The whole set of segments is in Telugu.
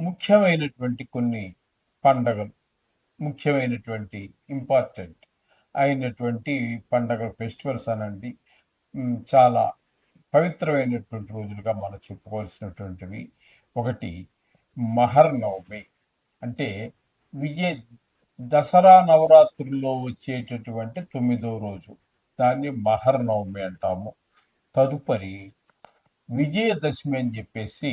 ముఖ్యమైనటువంటి కొన్ని పండగలు ముఖ్యమైనటువంటి ఇంపార్టెంట్ అయినటువంటి పండగ ఫెస్టివల్స్ అనండి. చాలా పవిత్రమైనటువంటి రోజులుగా మనం చెప్పుకోవాల్సినటువంటివి. ఒకటి మహర్ నవమి అంటే విజయ దసరా నవరాత్రుల్లో వచ్చేటటువంటి తొమ్మిదో రోజు. దాన్ని మహర్ నవమి అంటాము. తదుపరి విజయదశమి అని చెప్పేసి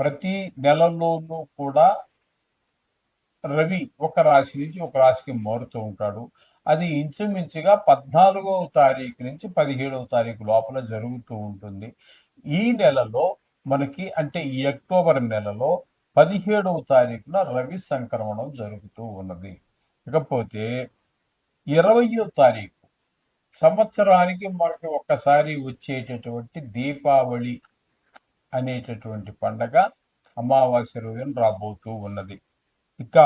ప్రతి నెలలోనూ కూడా రవి ఒక రాశి నుంచి ఒక రాశికి మారుతూ ఉంటాడు. అది ఇంచుమించుగా పద్నాలుగవ తారీఖు నుంచి పదిహేడవ తారీఖు లోపల జరుగుతూ ఉంటుంది. ఈ నెలలో మనకి అంటే ఈ అక్టోబర్ నెలలో పదిహేడవ తారీఖున రవి సంక్రమణం జరుగుతూ ఉన్నది. ఇకపోతే ఇరవయో తారీఖు సంవత్సరానికి మనకి ఒక్కసారి వచ్చేటటువంటి దీపావళి అనేటటువంటి పండగ అమావాస్య రోజున రాబోతూ ఉన్నది. ఇక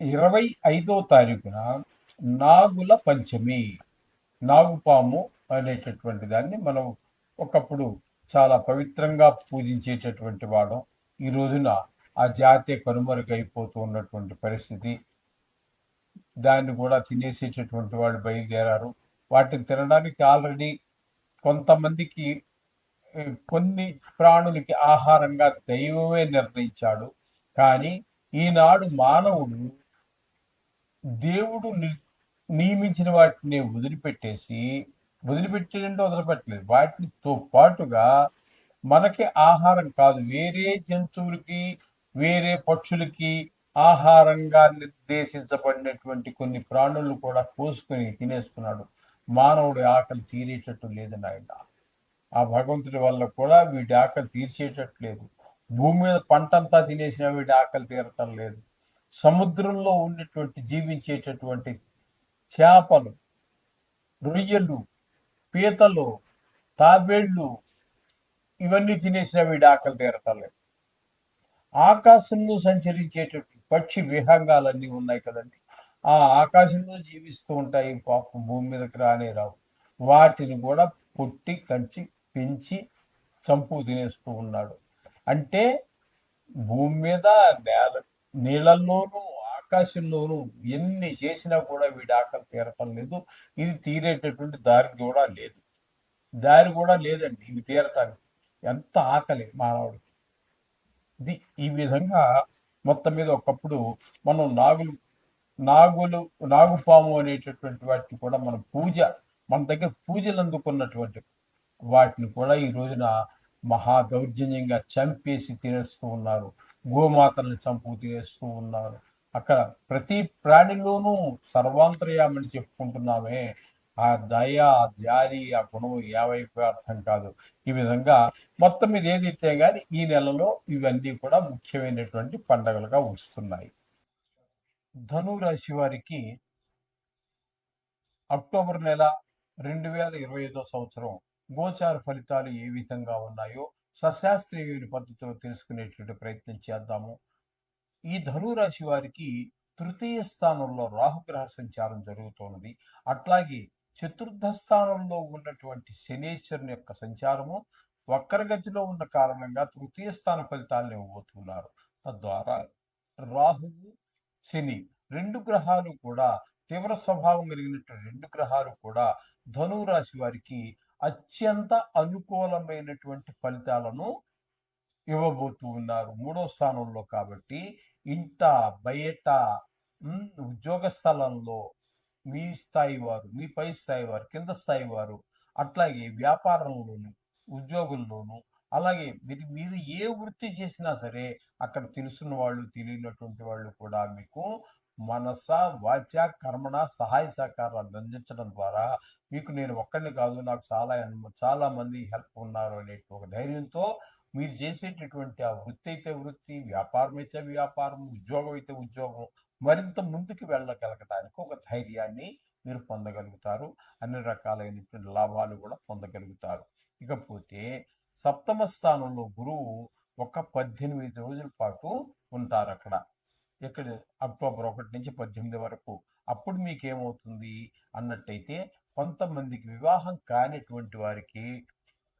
ఇరవై ఐదో తారీఖున నాగుల పంచమి నాగుపాము అనేటటువంటి దాన్ని మనం ఒకప్పుడు చాలా పవిత్రంగా పూజించేటటువంటి వాడం. ఈ రోజున ఆ జాతి కనుమరుగైపోతూ ఉన్నటువంటి పరిస్థితి. దాన్ని కూడా తినేసేటటువంటి వాళ్ళు బయలుదేరారు. వాటిని తినడానికి ఆల్రెడీ కొంతమందికి కొన్ని ప్రాణులకి ఆహారంగా దైవమే నిర్ణయించాడు. కానీ ఈనాడు మానవుడు దేవుడు ని- నియమించిన వాటిని వదిలిపెట్టేసి వదిలిపెట్టేటంటే వదిలిపెట్టలేదు. వాటితో పాటుగా మనకి ఆహారం కాదు. వేరే జంతువులకి వేరే పక్షులకి ఆహారంగా నిర్దేశించబడినటువంటి కొన్ని ప్రాణులను కూడా కోసుకొని తినేస్తున్నాడు. మానవుడి ఆకలి తీరేటట్టు లేదు నాయన. ఆ భగవంతుడి వల్ల కూడా వీటి ఆకలి తీర్చేటట్టు లేదు భూమి మీద పంటంతా తినేసిన వీటి ఆకలి తీరటం లేదు. సముద్రంలో ఉన్నటువంటి జీవించేటటువంటి చేపలు రొయ్యలు పీతలు తాబేళ్ళు ఇవన్నీ తినేసిన వీడి ఆకలి తీరటం లేదు. ఆకాశంలో సంచరించేటటువంటి పక్షి విహంగాలన్నీ ఉన్నాయి కదండి. ఆ ఆకాశంలో జీవిస్తూ ఉంటాయి. పాపం భూమి మీదకి రానే రావు. వాటిని కూడా పుట్టి కంచి పెంచి చంపు తినేస్తూ ఉన్నాడు. అంటే భూమి మీద నేల నీళ్ళల్లోనూ ఆకాశంలోనూ ఎన్ని చేసినా కూడా వీడి ఆకలి తీరటం లేదు. ఇది తీరేటటువంటి దారి కూడా లేదు. దారి కూడా లేదండి. ఇవి తీరటానికి. ఎంత ఆకలి మానవుడికి. ఇది ఈ విధంగా మొత్తం మీద ఒకప్పుడు మనం నాగులు నాగులు నాగుపాము అనేటటువంటి వాటిని కూడా మనం పూజ మన దగ్గర పూజలు అందుకున్నటువంటి వాటిని కూడా ఈ రోజున మహా దౌర్జన్యంగా చంపేసి తినేస్తూ ఉన్నారు. గోమాతలను చంపు తినేస్తూ ఉన్నారు. అక్కడ ప్రతి ప్రాణిలోనూ సర్వాంతర్యామని చెప్పుకుంటున్నామే. ఆ దయ ఆ జాలి ఆ గుణం ఏవైపు అర్థం కాదు. ఈ విధంగా మొత్తం మీద ఏదైతే కానీ ఈ నెలలో ఇవన్నీ కూడా ముఖ్యమైనటువంటి పండగలుగా వస్తున్నాయి. ధనురాశి వారికి అక్టోబర్ నెల రెండు వేల ఇరవై ఐదో సంవత్సరం గోచార ఫలితాలు ఏ విధంగా ఉన్నాయో సశాస్త్రీయ పద్ధతిలో తెలుసుకునేటువంటి ప్రయత్నం చేద్దాము. ఈ ధనురాశి వారికి తృతీయ స్థానంలో రాహుగ్రహ సంచారం జరుగుతున్నది అట్లాగే చతుర్థ స్థానంలో ఉన్నటువంటి శనేశ్వరుని యొక్క సంచారము వక్రగతిలో ఉన్న కారణంగా తృతీయ స్థాన ఫలితాలను ఇవ్వబోతున్నారు. తద్వారా రాహువు శని రెండు గ్రహాలు కూడా తీవ్ర స్వభావం కలిగినటువంటి రెండు గ్రహాలు కూడా ధనురాశి వారికి అత్యంత అనుకూలమైనటువంటి ఫలితాలను ఇవ్వబోతూ ఉన్నారు. మూడో స్థానంలో కాబట్టి ఇంట బయట ఉద్యోగ స్థలంలో మీ స్థాయి వారు మీ పై స్థాయి వారు కింద స్థాయి వారు అట్లాగే వ్యాపారంలోను ఉద్యోగుల్లోను అలాగే మీరు మీరు ఏ వృత్తి చేసినా సరే అక్కడ తెలుసున్న వాళ్ళు తెలియనటువంటి వాళ్ళు కూడా మీకు మనస వాచ కర్మణ సహాయ సహకారాలు అందించడం ద్వారా మీకు నేను ఒక్కడిని కాదు నాకు చాలా చాలా మంది హెల్ప్ ఉన్నారు అనే ఒక ధైర్యంతో మీరు చేసేటటువంటి ఆ వృత్తి అయితే వృత్తి వ్యాపారం అయితే వ్యాపారం ఉద్యోగం అయితే ఉద్యోగం మరింత ముందుకు వెళ్ళగలగడానికి ఒక ధైర్యాన్ని మీరు పొందగలుగుతారు. అన్ని రకాలైనటువంటి లాభాలు కూడా పొందగలుగుతారు. ఇకపోతే సప్తమ స్థానంలో గురువు ఒక పద్దెనిమిది రోజుల పాటు ఉంటారు అక్కడ ఇక్కడ అక్టోబర్ ఒకటి నుంచి పద్దెనిమిది వరకు. అప్పుడు మీకు ఏమవుతుంది అన్నట్టయితే కొంతమందికి వివాహం కానిటువంటి వారికి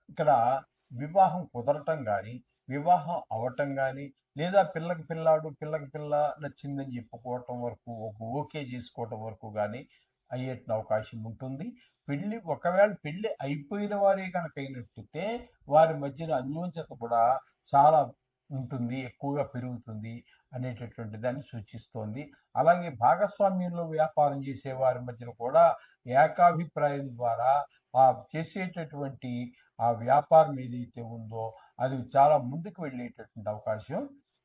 ఇక్కడ వివాహం కుదరటం కానీ వివాహం అవటం కానీ లేదా పిల్లకి పిల్లాడు పిల్లకి పిల్ల నచ్చిందని చెప్పుకోవటం వరకు ఒక ఓకే చేసుకోవటం వరకు కానీ అయ్యేట అవకాశం ఉంటుంది. పెళ్ళి ఒకవేళ పెళ్ళి అయిపోయిన వారే కనుక అయినట్టుంటే వారి మధ్యన అన్యోన్యత కూడా చాలా ఉంటుంది ఎక్కువగా పెరుగుతుంది అనేటటువంటి దాన్ని సూచిస్తోంది. అలాగే భాగస్వామ్యంలో వ్యాపారం చేసే వారి మధ్యన కూడా ఏకాభిప్రాయం ద్వారా ఆ చేసేటటువంటి ఆ వ్యాపారం ఏదైతే ఉందో అది చాలా ముందుకు వెళ్ళేటటువంటి అవకాశం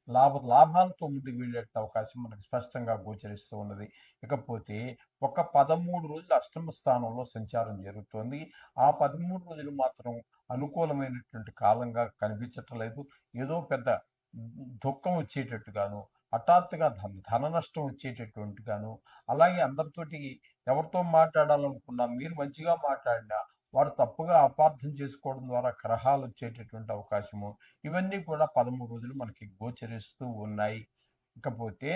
లాభ లాభాలతో ముందుకు వెళ్ళే అవకాశం మనకు స్పష్టంగా గోచరిస్తూ ఉన్నది. ఇకపోతే ఒక పదమూడు రోజులు అష్టమ స్థానంలో సంచారం జరుగుతోంది. ఆ పదమూడు రోజులు మాత్రం అనుకూలమైనటువంటి కాలంగా కనిపించట్లేదు. ఏదో పెద్ద దుఃఖం వచ్చేటట్టుగాను హఠాత్తుగా ధన ధన నష్టం వచ్చేటటువంటిగాను అలాగే అందరితోటి ఎవరితో మాట్లాడాలనుకున్నా మీరు మంచిగా మాట్లాడినా వారు తప్పుగా అపార్థం చేసుకోవడం ద్వారా కలహాలు వచ్చేటటువంటి అవకాశము. ఇవన్నీ కూడా పదమూడు రోజులు మనకి గోచరిస్తూ ఉన్నాయి. ఇకపోతే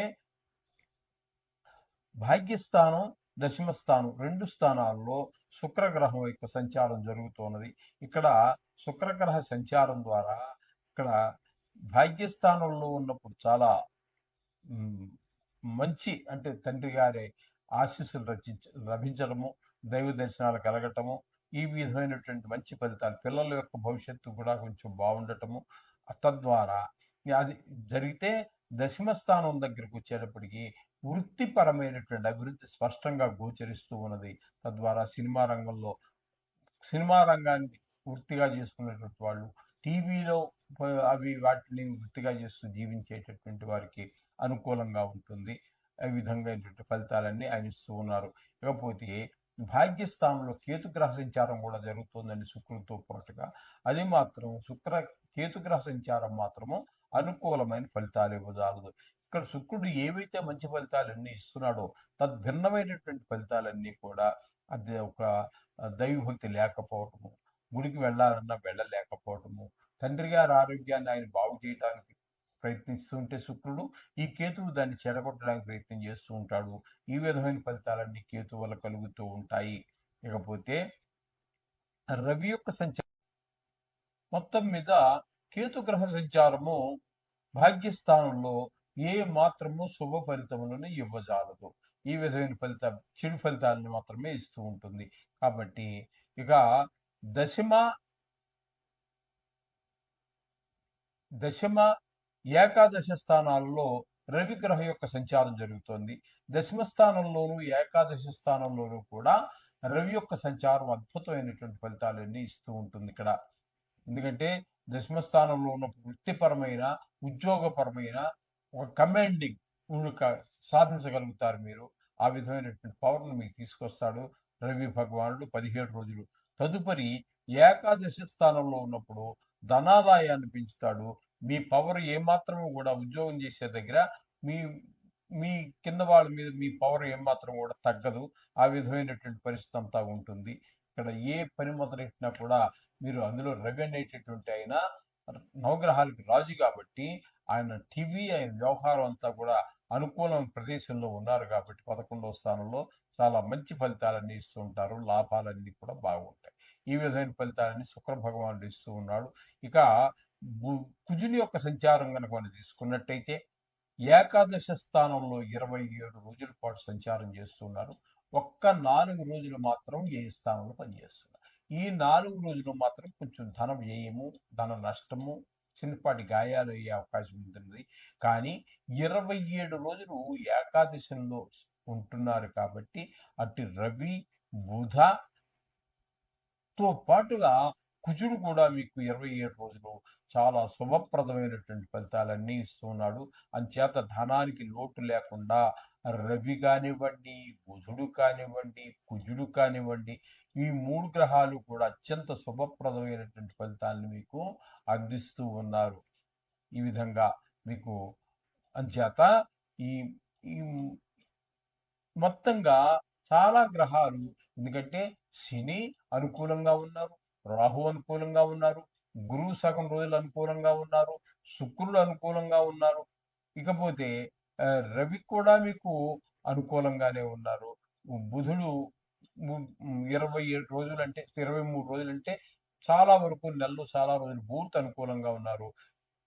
భాగ్యస్థానం దశమ స్థానం రెండు స్థానాల్లో శుక్రగ్రహం యొక్క సంచారం జరుగుతున్నది. ఇక్కడ శుక్రగ్రహ సంచారం ద్వారా ఇక్కడ భాగ్యస్థానంలో ఉన్నప్పుడు చాలా మంచి అంటే తండ్రి గారి ఆశీస్సులు రచించ లభించడము దైవ దర్శనాలు కలగటము ఈ విధమైనటువంటి మంచి ఫలితాలు పిల్లల యొక్క భవిష్యత్తు కూడా కొంచెం బాగుండటము తద్వారా అది జరిగితే దశమ స్థానం దగ్గరకు వచ్చేటప్పటికి వృత్తిపరమైనటువంటి అభివృద్ధి స్పష్టంగా గోచరిస్తూ ఉన్నది. తద్వారా సినిమా రంగంలో సినిమా రంగాన్ని వృత్తిగా చేసుకునేటువంటి వాళ్ళు టీవీలో అవి వాటిని వృత్తిగా చేస్తూ జీవించేటటువంటి వారికి అనుకూలంగా ఉంటుంది. ఈ విధంగా ఫలితాలన్నీ ఆయన ఇస్తూ ఉన్నారు. ఇకపోతే భాగ్యస్థానంలో కేతుగ్రహ సంచారం కూడా జరుగుతుందండి శుక్రుడితో పాటుగా. అది మాత్రం శుక్ర కేతుగ్రహ సంచారం మాత్రము అనుకూలమైన ఫలితాలు ఇవ్వజాలదు ఇక్కడ శుక్రుడు ఏవైతే మంచి ఫలితాలన్నీ ఇస్తున్నాడో తద్భిన్నమైనటువంటి ఫలితాలన్నీ కూడా అది ఒక దైవభక్తి లేకపోవటము గుడికి వెళ్ళాలన్నా వెళ్ళలేకపోవటము తండ్రి గారి ఆరోగ్యాన్ని ఆయన బాగు చేయడానికి ప్రయత్నిస్తుంటే శుక్రుడు ఈ కేతువు దాన్ని చెడగొట్టడానికి ప్రయత్నం చేస్తూ ఉంటాడు. ఈ విధమైన ఫలితాలన్నీ కేతు వల్ల కలుగుతూ ఉంటాయి. ఇకపోతే రవి యొక్క సంచారం మొత్తం మీద కేతు గ్రహ సంచారము భాగ్యస్థానంలో ఏ మాత్రము శుభ ఫలితములను ఇవ్వజాలదు. ఈ విధమైన ఫలిత చెడు ఫలితాలను మాత్రమే ఇస్తూ ఉంటుంది. కాబట్టి ఇక దశమ దశమ ఏకాదశ స్థానాల్లో రవి గ్రహం యొక్క సంచారం జరుగుతోంది. దశమ స్థానంలోనూ ఏకాదశ స్థానంలోనూ కూడా రవి యొక్క సంచారం అద్భుతమైనటువంటి ఫలితాలన్నీ ఇస్తూ ఉంటుంది ఇక్కడ. ఎందుకంటే దశమ స్థానంలో ఉన్న వృత్తిపరమైన ఉద్యోగపరమైన ఒక కమాండింగ్ సాధించగలుగుతారు మీరు. ఆ విధమైనటువంటి పవర్ను మీకు తీసుకొస్తాడు రవి భగవానుడు పదిహేడు రోజులు. తదుపరి ఏకాదశి స్థానంలో ఉన్నప్పుడు ధనాదాయాన్ని పెంచుతాడు. మీ పవర్ ఏమాత్రము కూడా ఉద్యోగం చేసే దగ్గర మీ మీ కింద వాళ్ళ మీద మీ పవర్ ఏమాత్రం కూడా తగ్గదు. ఆ విధమైనటువంటి పరిస్థితి అంతా ఉంటుంది. ఇక్కడ ఏ పని మొదలెట్టినా కూడా మీరు అందులో రవి అనేటటువంటి అయినా నవగ్రహాలకి రాజు కాబట్టి ఆయన టీవీ ఆయన వ్యవహారం అంతా కూడా అనుకూలమైన ప్రదేశంలో ఉన్నారు కాబట్టి పదకొండవ స్థానంలో చాలా మంచి ఫలితాలన్నీ ఇస్తూ ఉంటారు. లాభాలన్నీ కూడా బాగుంటాయి. ఈ విధమైన ఫలితాలన్నీ శుక్ర భగవానుడు ఇస్తూ ఉన్నాడు. ఇక కుజుని యొక్క సంచారం కనుక మనం తీసుకున్నట్టయితే ఏకాదశ స్థానంలో ఇరవై ఏడు రోజుల పాటు సంచారం చేస్తున్నారు ఒక్క నాలుగు రోజులు మాత్రం ఏ స్థానంలో పనిచేస్తున్నారు. ఈ నాలుగు రోజులు మాత్రం కొంచెం ధన వ్యయము ధన నష్టము చిన్నపాటి గాయాలు అయ్యే అవకాశం ఉంటుంది. కానీ ఇరవై ఏడు రోజులు ఏకాదశంలో ఉంటున్నారు కాబట్టి అటు రవి బుధ తో పాటుగా కుజుడు కూడా మీకు ఇరవై ఏడు రోజులు చాలా శుభప్రదమైనటువంటి ఫలితాలన్నీ ఇస్తున్నాడు అంచేత ధనానికి లోటు లేకుండా రవి కానివ్వండి బుధుడు కానివ్వండి కుజుడు కానివ్వండి ఈ మూడు గ్రహాలు కూడా అత్యంత శుభప్రదమైనటువంటి ఫలితాలను మీకు అందిస్తూ ఉన్నారు. ఈ విధంగా మీకు అంచేత ఈ ఈ మొత్తంగా చాలా గ్రహాలు ఎందుకంటే శని అనుకూలంగా ఉన్నారు. రాహు అనుకూలంగా ఉన్నారు గురువు సగం రోజులు అనుకూలంగా ఉన్నారు శుక్రుడు అనుకూలంగా ఉన్నారు. ఇకపోతే రవి కూడా మీకు అనుకూలంగానే ఉన్నారు. బుధుడు ఇరవై ఏడు రోజులు అంటే ఇరవై మూడు రోజులు అంటే చాలా వరకు నెలలు చాలా రోజులు పూర్తి అనుకూలంగా ఉన్నారు.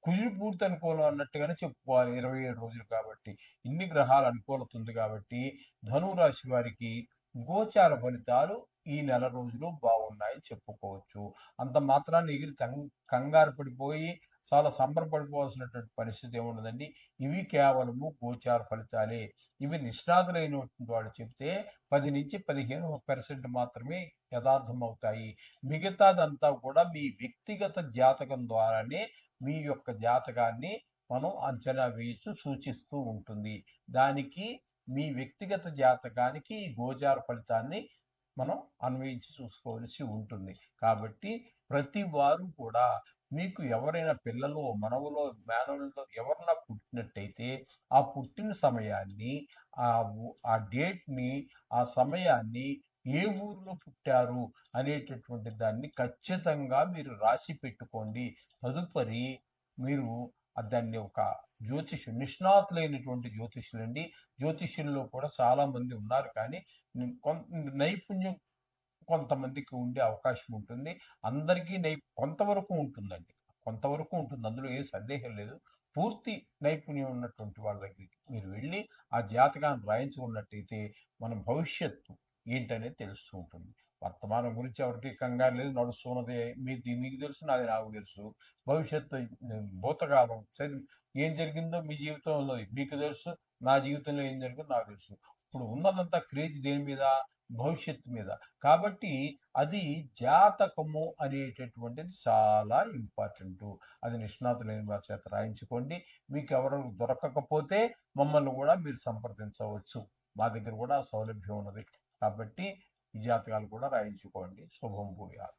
కుజుడు పూర్తి అనుకూలం అన్నట్టుగానే చెప్పుకోవాలి. ఇరవై ఏడు రోజులు కాబట్టి ఇన్ని గ్రహాలు అనుకూలత ఉంది కాబట్టి ధనురాశి వారికి గోచార ఫలితాలు ఈ నెల రోజులు బాగున్నాయని చెప్పుకోవచ్చు. అంత మాత్రాన్ని ఎగిరి కం- కంగారు పడిపోయి చాలా సంబరపడిపోవాల్సినటువంటి పరిస్థితి ఏముండదండి. ఇవి కేవలము గోచార ఫలితాలే. ఇవి నిష్ణాతులైనటువంటి వాడు చెప్తే పది నుంచి పదిహేను పర్సెంట్ మాత్రమే యథార్థం అవుతాయి మిగతాదంతా కూడా మీ వ్యక్తిగత జాతకం ద్వారానే మీ యొక్క జాతకాన్ని మనం అంచనా వేసి సూచిస్తూ ఉంటుంది. దానికి మీ వ్యక్తిగత జాతకానికి ఈ గోచార ఫలితాన్ని మనం అన్వయించి చూసుకోవాల్సి ఉంటుంది. కాబట్టి ప్రతి వారు కూడా మీకు ఎవరైనా పిల్లలు మనవులో మేనవుల్లో ఎవరన్నా పుట్టినట్టయితే ఆ పుట్టిన సమయాన్ని ఆ ఆ డేట్ని ఆ సమయాన్ని ఏ ఊరిలో పుట్టారు అనేటటువంటి దాన్ని ఖచ్చితంగా మీరు రాసి పెట్టుకోండి. తదుపరి మీరు దాన్ని ఒక జ్యోతిషు నిష్ణాతులైనటువంటి జ్యోతిష్యులండి. జ్యోతిష్యుల్లో కూడా చాలామంది ఉన్నారు. కానీ కొంత నైపుణ్యం కొంతమందికి ఉండే అవకాశం ఉంటుంది. అందరికీ నై కొంతవరకు ఉంటుందండి. కొంతవరకు ఉంటుంది. అందులో ఏ సందేహం లేదు. పూర్తి నైపుణ్యం ఉన్నటువంటి వాళ్ళ దగ్గరికి మీరు వెళ్ళి ఆ జాతకాన్ని రాయించుకున్నట్టయితే మన భవిష్యత్తు ఏంటనేది తెలుస్తూ ఉంటుంది. వర్తమానం గురించి ఎవరికి కంగారు లేదు. నడుస్తున్నది మీకు మీకు తెలుసు. నాది నాకు తెలుసు. భవిష్యత్తు భూతకాలం సరే ఏం జరిగిందో మీ జీవితంలో మీకు తెలుసు నా జీవితంలో ఏం జరిగిందో నాకు తెలుసు. ఇప్పుడు ఉన్నదంతా క్రేజ్ దేని మీద? భవిష్యత్తు మీద. కాబట్టి అది జాతకము అనేటటువంటిది చాలా ఇంపార్టెంట్. అది నిష్ణాతులైన వారి చేత రాయించుకోండి. మీకు ఎవరు దొరకకపోతే మమ్మల్ని కూడా మీరు సంప్రదించవచ్చు. మా దగ్గర కూడా సౌలభ్యం ఉన్నది. కాబట్టి ఈ జాతకాలు కూడా రాయించుకోండి. శుభం భూయాలు